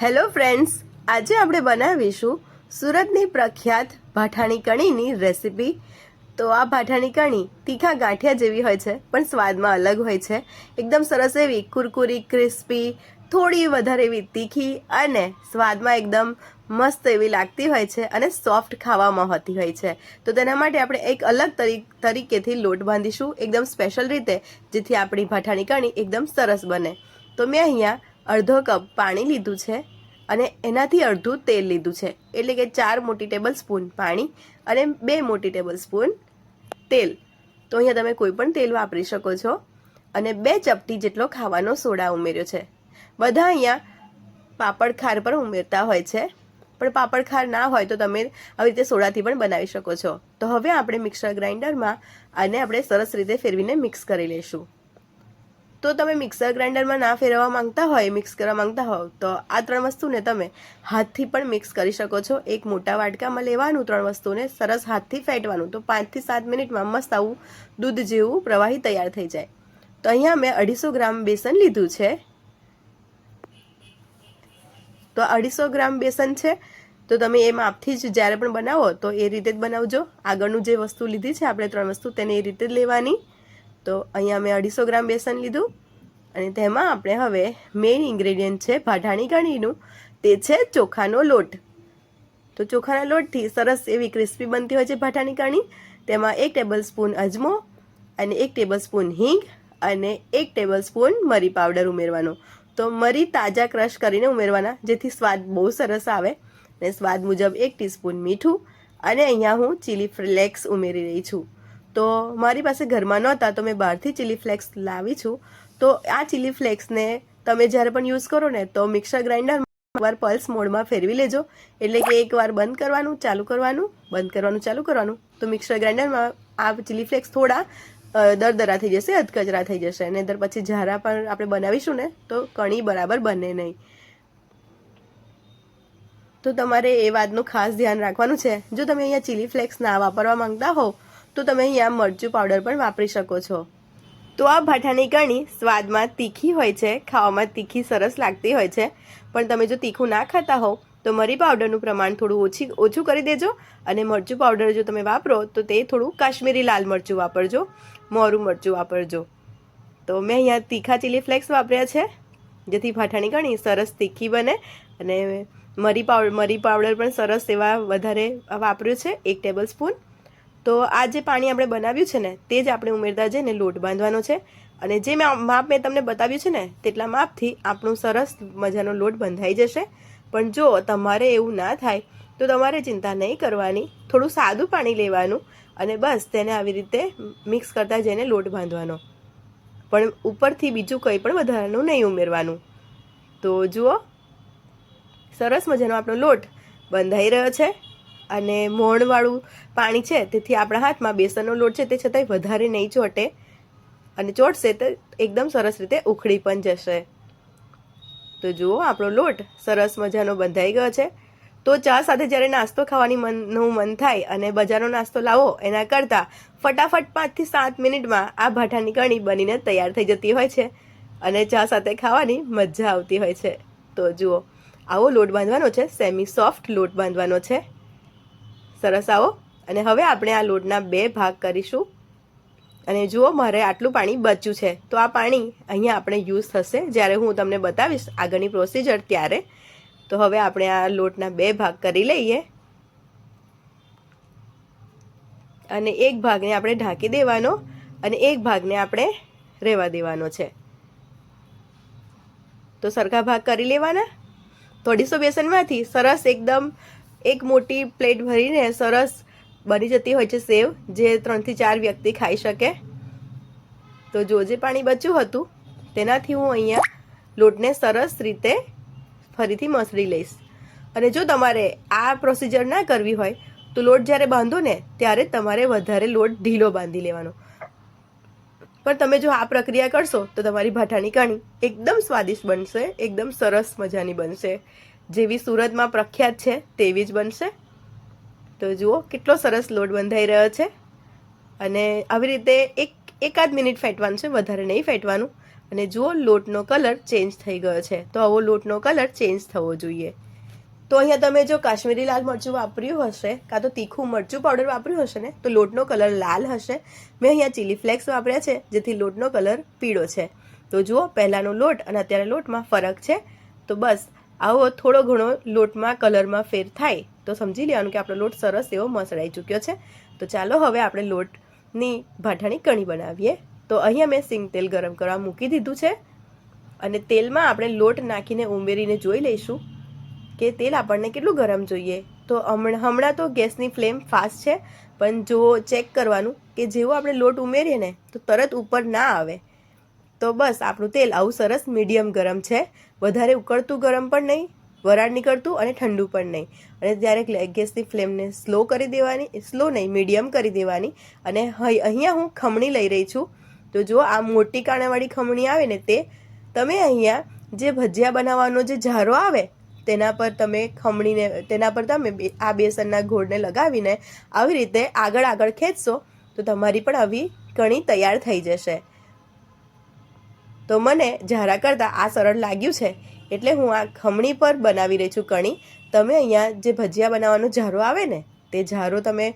Hello friends, આજે આપણે બનાવીશું સુરતની પ્રખ્યાત ભાઠાણી કણીની રેસિપી. તો આ ભાઠાણી કણી તીખા ગાંઠિયા જેવી હોય છે, પણ સ્વાદમાં અલગ હોય છે. એકદમ સરસ એવી કુરકુરી, ક્રિસ્પી, થોડી વધારે એવી તીખી અને સ્વાદમાં એકદમ મસ્ત એવી લાગતી હોય છે અને સોફ્ટ ખાવામાં હોતી હોય છે. તો તેના માટે આપણે એક અલગ તરી, તરીકેથી લોટ બાંધીશું, એકદમ સ્પેશિયલ રીતે, જેથી આપણી ભાઠાણી કણી એકદમ સરસ બને. તો મેં અહીંયા અડધો કપ પાણી લીધું છે અને એનાથી અડધું તેલ લીધું છે. એટલે કે ચાર મોટી ટેબલ સ્પૂન પાણી અને બે મોટી ટેબલ સ્પૂન તેલ. તો અહીંયા તમે કોઈ પણ તેલ વાપરી શકો છો અને બે ચપટી જેટલો ખાવાનો સોડા ઉમેર્યો છે. બધા અહીંયા પાપડ ખાર પણ ઉમેરતા હોય છે. પણ પાપડ ખાર ના હોય તો તમે આવી રીતે સોડાથી પણ બનાવી શકો છો. તો હવે આપણે મિક્સર ગ્રાઇન્ડરમાં આને આપણે સરસ રીતે ફેરવીને મિક્સ કરી લઈશું. તો તમે મિક્સર ગ્રાઇન્ડરમાં ના ફેરવવા માંગતા હોય, મિક્સ કરવા માંગતા હોવ તો આ ત્રણ વસ્તુને તમે હાથથી પણ મિક્સ કરી શકો છો. એક મોટા વાટકામાં લેવાનું, ત્રણ વસ્તુને સરસ હાથથી ફેટવાનું. તો પાંચથી સાત મિનિટમાં મસ્ત આવું દૂધ જેવું પ્રવાહી તૈયાર થઈ જાય. તો અહીંયા મેં અઢીસો ગ્રામ બેસન લીધું છે. તો અઢીસો ગ્રામ બેસન છે. તો તમે એ માપથી જ જ્યારે પણ બનાવો, તો એ રીતે જ બનાવજો. આગળનું જે વસ્તુ લીધી છે, આપણે ત્રણ વસ્તુ તેને એ રીતે જ લેવાની. તો અહીંયા મેં અઢીસો ગ્રામ બેસન લીધું અને તેમાં આપણે હવે મેઇન ઇન્ગ્રેડિયન્ટ છે ભાઠાણી કણીનું તે છે ચોખાનો લોટ. તો ચોખાના લોટથી સરસ એવી ક્રિસ્પી બનતી હોય છે ભાઠાણી કણી તેમાં એક ટેબલ સ્પૂન અજમો અને એક ટેબલ સ્પૂન હિંગ અને એક ટેબલ સ્પૂન મરી પાવડર ઉમેરવાનો. તો મરી તાજા ક્રશ કરીને ઉમેરવાના, જેથી સ્વાદ બહુ સરસ આવે અને સ્વાદ મુજબ એક ટીસ્પૂન મીઠું અને અહીંયા હું ચીલી ફ્લેક્સ ઉમેરી રહી છું. તો મારી પાસે ઘરમાં નહોતા, તો મેં બહારથી ચીલી ફ્લેક્સ લાવી છું. તો આ ચીલી ફ્લેક્સને તમે જ્યારે પણ યુઝ કરો ને, તો મિક્સર ગ્રાઇન્ડર એકવાર પલ્સ મોડમાં ફેરવી લેજો. એટલે કે એકવાર બંધ કરવાનું, ચાલુ કરવાનું, બંધ કરવાનું, ચાલુ કરવાનું. તો મિક્સર ગ્રાઇન્ડરમાં આ ચીલી ફ્લેક્સ થોડા દરદરા થઈ જશે, અધકચરા થઈ જશે. નહીંતર પછી જ્યારે પણ આપણે બનાવીશું ને, તો કણી બરાબર બને નહીં. તો તમારે એ વાતનું ખાસ ધ્યાન રાખવાનું છે. જો તમે અહીંયા ચીલી ફ્લેક્સ ના વાપરવા માંગતા હો તો તમે અહીંયા મરચું પાવડર પણ વાપરી શકો છો. તો આ ભાઠાની કણી સ્વાદમાં તીખી હોય છે, ખાવામાં તીખી સરસ લાગતી હોય છે. પણ તમે જો તીખું ના ખાતા હોવ, તો મરી પાવડરનું પ્રમાણ થોડું ઓછી ઓછું કરી દેજો અને મરચું પાવડર જો તમે વાપરો, તો તે થોડું કાશ્મીરી લાલ મરચું વાપરજો, મોરું મરચું વાપરજો. તો મેં અહીંયા તીખા ચીલી ફ્લેક્સ વાપર્યા છે, જેથી ભાઠાની કણી સરસ તીખી બને અને મરી પાવડર મરી પાવડર પણ સરસ એવા વધારે વાપર્યું છે, એક ટેબલ સ્પૂન તો આ જે પાણી આપણે બનાવ્યું છે ને, તે જ આપણે ઉમેરતા જઈને લોટ બાંધવાનો છે. અને જે માપ મેં તમને બતાવ્યું છે ને, તેટલા માપથી આપણું સરસ મજાનો લોટ બંધાઈ જશે. પણ જો તમારે એવું ના થાય, તો તમારે ચિંતા નહીં કરવાની. થોડું સાદું પાણી લેવાનું અને બસ તેને આવી રીતે મિક્સ કરતા જઈને લોટ બાંધવાનો. પણ ઉપરથી બીજું કંઈ પણ વધારાનું નહીં ઉમેરવાનું. તો જુઓ, સરસ મજાનો આપણો લોટ બંધાઈ રહ્યો છે. અને મોણવાળું પાણી છે, તેથી આપણા હાથમાં બેસનનો લોટ છે, તે છતાંય વધારે નહીં ચોટે અને ચોટશે તો એકદમ સરસ રીતે ઉખડી પણ જશે. તો જુઓ, આપણો લોટ સરસ મજાનો બંધાઈ ગયો છે. તો ચા સાથે જ્યારે નાસ્તો ખાવાની મનનું મન થાય અને બજારનો નાસ્તો લાવો, એના કરતાં ફટાફટ પાંચથી સાત મિનિટમાં આ ભાઠાની કણી બનીને તૈયાર થઈ જતી હોય છે અને ચા સાથે ખાવાની મજા આવતી હોય છે. તો જુઓ, આવો લોટ બાંધવાનો છે સેમી સોફ્ટ લોટ બાંધવાનો છે. સરસ આવો. અને હવે આપણે આ લોટના બે ભાગ કરીશું. અને જુઓ, મારે આટલું પાણી બચ્યું છે. તો આ પાણી અહીંયા આપણે યુઝ થશે. જ્યારે હું તમને બતાવીશ આગળની પ્રોસીજર ત્યારે. તો હવે આપણે આ લોટના બે ભાગ કરી લઈએ. અને એક ભાગને આપણે ઢાંકી દેવાનો અને એક ભાગને આપણે રહેવા દેવાનો છે. તો સરખા ભાગ કરી લેવાના. તો અઢીસો બેસનમાંથી સરસ એકદમ એક મોટી પ્લેટ ભરીને સરસ બની જતી હોય છે સેવ, જે ત્રણથી ચાર વ્યક્તિ ખાઈ શકે. તો જો જે પાણી બચ્યું હતું, તેનાથી હું અહીંયા લોટને સરસ રીતે ફરીથી મસળી લઈશ. અને જો તમારે આ પ્રોસિજર ના કરવી હોય, તો લોટ જ્યારે બાંધો ને, ત્યારે તમારે વધારે લોટ ઢીલો બાંધી લેવાનો. પણ તમે જો આ પ્રક્રિયા કરશો, તો તમારી ભાઠાની કણી એકદમ સ્વાદિષ્ટ બનશે, એકદમ સરસ મજાની બનશે. જેવી સુરતમાં પ્રખ્યાત છે, તેવી જ બનશે. તો જુઓ, કેટલો સરસ લોટ બંધાઈ રહ્યો છે. અને આવી રીતે એક, એકાદ મિનિટ ફેટવાનું છે, વધારે નહીં ફેટવાનું. અને જુઓ, લોટનો કલર ચેન્જ થઈ ગયો છે. તો આવો લોટનો કલર ચેન્જ થવો જોઈએ. તો અહીંયા તમે જો કાશ્મીરી લાલ મરચું વાપર્યું હશે, કાં તો તીખું મરચું પાવડર વાપર્યું હશે ને, તો લોટનો કલર લાલ હશે. મેં અહીંયા ચીલી ફ્લેક્સ વાપર્યા છે, જેથી લોટનો કલર પીળો છે. તો જુઓ, પહેલાંનો લોટ અને અત્યારે લોટમાં ફરક છે. તો બસ આવો થોડો ઘણો લોટમાં, કલરમાં ફેર થાય, તો સમજી લેવાનું કે આપણો લોટ સરસ એવો મસળાઈ ચૂક્યો છે. તો ચાલો હવે આપણે લોટની ભાઠાની કણી બનાવીએ. તો અહીંયા મેં સિંગ તેલ ગરમ કરવા મૂકી દીધું છે. અને તેલમાં આપણે લોટ નાખીને ઉમેરીને જોઈ લઈશું કે તેલ આપણને કેટલું ગરમ જોઈએ. તો હમણાં હમણાં તો ગેસની ફ્લેમ ફાસ્ટ છે, પણ જો ચેક કરવાનું કે જેવો આપણે લોટ ઉમેરીએ ને, તો તરત ઉપર ના આવે. તો બસ આપણું તેલ આવું સરસ મીડિયમ ગરમ છે. વધારે ઉકળતું ગરમ પણ નહીં, વરાળ નીકળતું અને ઠંડુ પણ નહીં. અને ત્યારે ગેસની ફ્લેમને સ્લો કરી દેવાની, સ્લો નહીં, મીડિયમ કરી દેવાની અને અહીંયા હું ખમણી લઈ રહી છું, તો જો આ મોટી કાણાવાળી ખમણી આવે ને તે, તમે અહીંયા જે ભજીયા બનાવવાનો જે ઝારો આવે, તેના પર તમે ખમણીને, તેના પર તમે આ બેસનના ગોળને લગાવીને આવી રીતે આગળ આગળ ખેંચશો, તો તમારી પણ આવી કણી તૈયાર થઈ જશે. તો મને ઝારા કરતાં આ સરળ લાગ્યું છે. એટલે હું આ ખમણી પર બનાવી રહી છું કણી. તમે અહીંયા જે ભજીયા બનાવવાનો ઝારો આવે ને, તે ઝારો તમે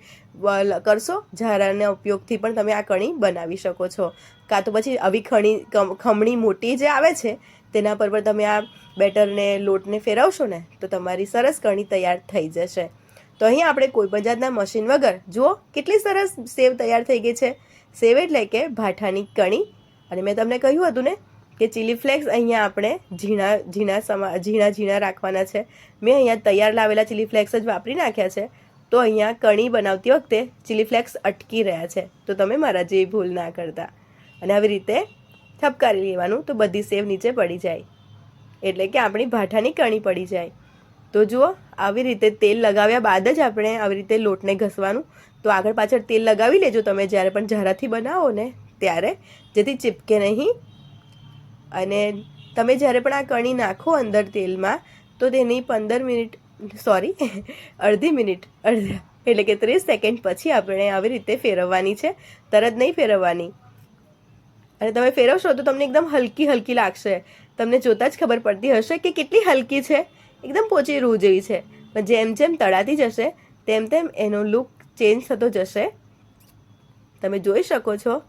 કરશો. ઝારાના ઉપયોગથી પણ તમે આ કણી બનાવી શકો છો. કાં તો પછી આવી ખણી ખમણી મોટી જે આવે છે, તેના પર પણ તમે આ બેટરને, લોટને ફેરવશો ને, તો તમારી સરસ કણી તૈયાર થઈ જશે. તો અહીં આપણે કોઈ પણ જાતના મશીન વગર, જુઓ, કેટલી સરસ સેવ તૈયાર થઈ ગઈ છે. સેવ એટલે કે ભાઠાની કણી. અને મેં તમને કહ્યું હતું ને કે ચીલી ફ્લેક્સ અહીંયા આપણે ઝીણા ઝીણા સમા, ઝીણા ઝીણા રાખવાના છે. મેં અહીંયા તૈયાર લાવેલા ચીલી ફ્લેક્સ જ વાપરી નાખ્યા છે. તો અહીંયા કણી બનાવતી વખતે ચીલી ફ્લેક્સ અટકી રહ્યા છે. તો તમે મારા જેવી ભૂલ ના કરતા. અને આવી રીતે થપકારી લેવાનું તો બધી સેવ નીચે પડી જાય. એટલે કે આપણી ભાઠાની કણી પડી જાય. તો જુઓ, આવી રીતે તેલ લગાવ્યા બાદ જ આપણે આવી રીતે લોટને ઘસવાનું. તો આગળ પાછળ તેલ લગાવી લેજો તમે જ્યારે પણ ઝારાથી બનાવો ને. ત્યારે જેથી ચીપકે નહીં. અને તમે જ્યારે પણ આ કણી નાખો અંદર તેલમાં, તો તેની પંદર મિનિટ સોરી અડધી મિનિટ, અડધા, એટલે કે ત્રીસ સેકન્ડ પછી આપણે આવી રીતે ફેરવવાની છે. તરત નહીં ફેરવવાની. અને તમે ફેરવશો તો તમને એકદમ હલકી હલકી લાગશે. તમને જોતાં જ ખબર પડતી હશે કે કેટલી હલકી છે. એકદમ પોચી રૂ જેવી છે. પણ જેમ જેમ તળાતી જશે, તેમ તેમ એનો લુક ચેન્જ થતો જશે. તમે જોઈ શકો છો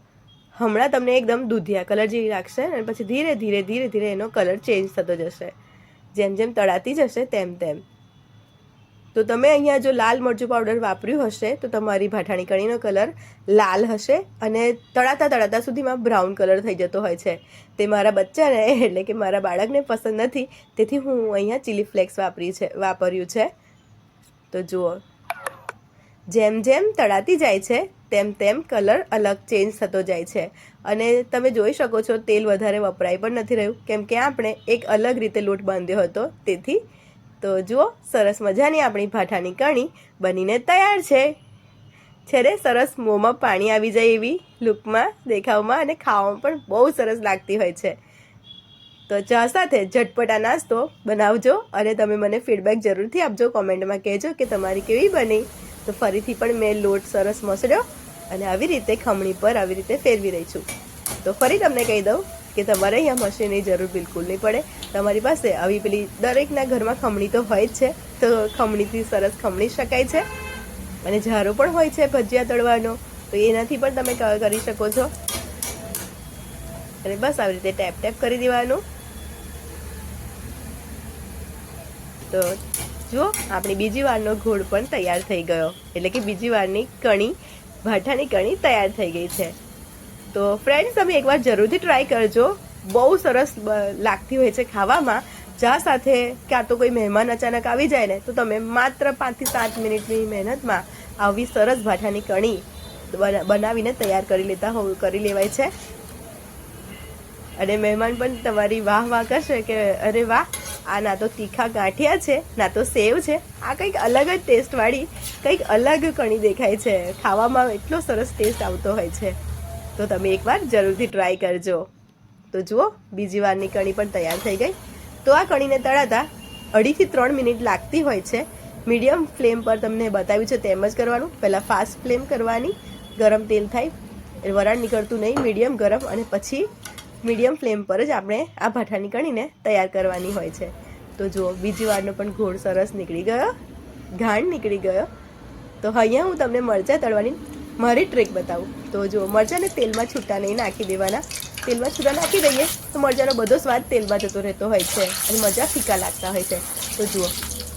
હમણાં તમને એકદમ દૂધિયા કલર જેવી લાગશે અને પછી ધીરે ધીરે ધીરે ધીરે એનો કલર ચેન્જ થતો જશે. જેમ જેમ તળાતી જશે, તેમ તેમ. તો તમે અહીંયા જો લાલ મરચું પાવડર વાપર્યું હશે, તો તમારી ભાઠાણી કણીનો કલર લાલ હશે અને તળાતા તળાતા સુધીમાં બ્રાઉન કલર થઈ જતો હોય છે. તે મારા બચ્ચાને, એટલે કે મારા બાળકને પસંદ નથી. તેથી હું અહીંયા ચીલી ફ્લેક્સ વાપરી છે, વાપર્યું છે. તો જુઓ. જેમ જેમ તળાતી જાય છે તેમ તેમ કલર અલગ ચેન્જ થતો જાય છે. અને તમે જોઈ શકો છો, તેલ વધારે વપરાય પણ નથી રહ્યું. કેમ કે આપણે એક અલગ રીતે લોટ બાંધ્યો હતો, તેથી તો જુઓ, સરસ મજાની આપણી ભાઠાની કણી બનીને તૈયાર છે. છે રે સરસ મોંમાં પાણી આવી જાય એવી લુકમાં, દેખાવમાં અને ખાવામાં પણ બહુ સરસ લાગતી હોય છે. તો ચા સાથે ઝટપટા નાસ્તો બનાવજો અને તમે મને ફીડબેક જરૂરથી આપજો. કોમેન્ટમાં કહેજો કે તમારી કેવી બની. તો ફરીથી પણ મેં લોટ સરસ મસળ્યો અને આવી રીતે ખમણી પર આવી રીતે ફેરવી રહી છું. તો ફરી તમને કહી દઉં કે તમારે અહીંયા મશીનની જરૂર બિલકુલ નહીં પડે. તમારી પાસે આવી પેલી દરેકના ઘરમાં ખમણી તો હોય જ છે. તો ખમણીથી સરસ ખમણી શકાય છે. અને ઝારો પણ હોય છે ભજીયા તળવાનો. તો એનાથી પણ તમે કરી શકો છો. અને બસ આવી રીતે ટેપ ટેપ કરી દેવાનું. તો જુઓ, આપણી બીજી વારનો ઘોળ પણ તૈયાર થઈ ગયો. એટલે કે બીજી વારની કણી ભાઠાની કણી તૈયાર થઈ ગઈ છે. તો ફ્રેન્ડ્સ તમે એકવાર જરૂરથી ટ્રાય કરજો. બહુ સરસ લાગતી હોય છે ખાવામાં. ચા સાથે ક્યાં તો કોઈ મહેમાન અચાનક આવી જાય ને, તો તમે માત્ર પાંચથી સાત મિનિટની મહેનતમાં આવી સરસ ભાઠાની કણી બના- બનાવીને તૈયાર કરી લેતા હોવ કરી લેવાય છે. અને મહેમાન પણ તમારી વાહ વાહ કરશે કે, અરે વાહ આ ના તો તીખા ગાંઠિયા છે, ના તો સેવ છે. આ કંઈક અલગ જ ટેસ્ટવાળી કંઈક અલગ કણી દેખાય છે. ખાવામાં એટલો સરસ ટેસ્ટ આવતો હોય છે. તો તમે એકવાર જરૂરથી ટ્રાય કરજો. તો જુઓ, બીજી વારની કણી પણ તૈયાર થઈ ગઈ. તો આ કણીને તળાતા અઢીથી ત્રણ મિનિટ લાગતી હોય છે. મીડિયમ ફ્લેમ પર તમને બતાવ્યું છે તેમ જ કરવાનું. પહેલાં ફાસ્ટ ફ્લેમ કરવાની. ગરમ તેલ થાય. વરાળ નીકળતું નહીં. મીડિયમ, ગરમ અને પછી મીડિયમ ફ્લેમ પર જ આપણે આ ભાઠાની કણીને તૈયાર કરવાની હોય છે. તો જુઓ, બીજી વારનો પણ ઘોળ સરસ નીકળી ગયો. ઘાણ નીકળી ગયો. તો અહીંયા હું તમને મરચાં તળવાની મારી ટ્રીક બતાવું. તો જુઓ, મરચાંને તેલમાં છૂટા નહીં નાખી દેવાના. તેલમાં છૂટા નાખી દઈએ તો મરચાંનો બધો સ્વાદ તેલમાં જતો રહેતો હોય છે અને મરચાં ફીકા લાગતા હોય છે. તો જુઓ,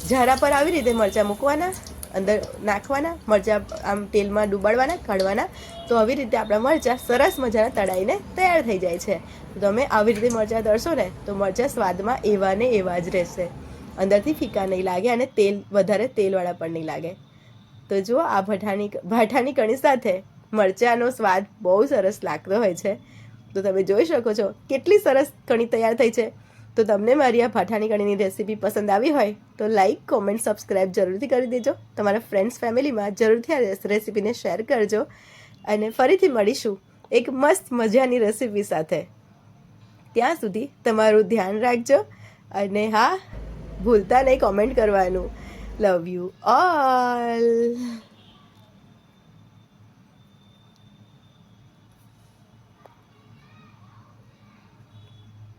ઝારા પર આવી રીતે મરચાં મૂકવાના. અંદર નાખવાના, મરચાં આમ તેલમાં ડૂબાડવાના, કાઢવાના. તો આવી રીતે આપણા મરચાં સરસ મજાના તળાઈને તૈયાર થઈ જાય છે. તો તમે આવી રીતે મરચાં તળશો ને, તો મરચાં સ્વાદમાં એવા ને એવા જ રહેશે. અંદરથી ફીકા નહીં લાગે અને તેલ, વધારે તેલવાળા પણ નહીં લાગે. તો જુઓ આ ભઠાની, ભાઠાની કણી સાથે મરચાંનો સ્વાદ બહુ સરસ લાગતો હોય છે. તો તમે જોઈ શકો છો કેટલી સરસ કણી તૈયાર થઈ છે. તો તમને મારી આ ભાઠાની કણીની રેસીપી પસંદ આવી હોય, તો લાઈક કોમેન્ટ સબસ્ક્રાઈબ જરૂરથી કરી દેજો. તમારા ફ્રેન્ડ્સ ફેમિલીમાં જરૂરથી આ રેસીપીને શેર કરજો. અને ફરીથી મળીશું એક મસ્ત મજાની રેસીપી સાથે. ત્યાં સુધી તમારું ધ્યાન રાખજો અને હા, ભૂલતા નહીં કોમેન્ટ કરવાનું. Love you all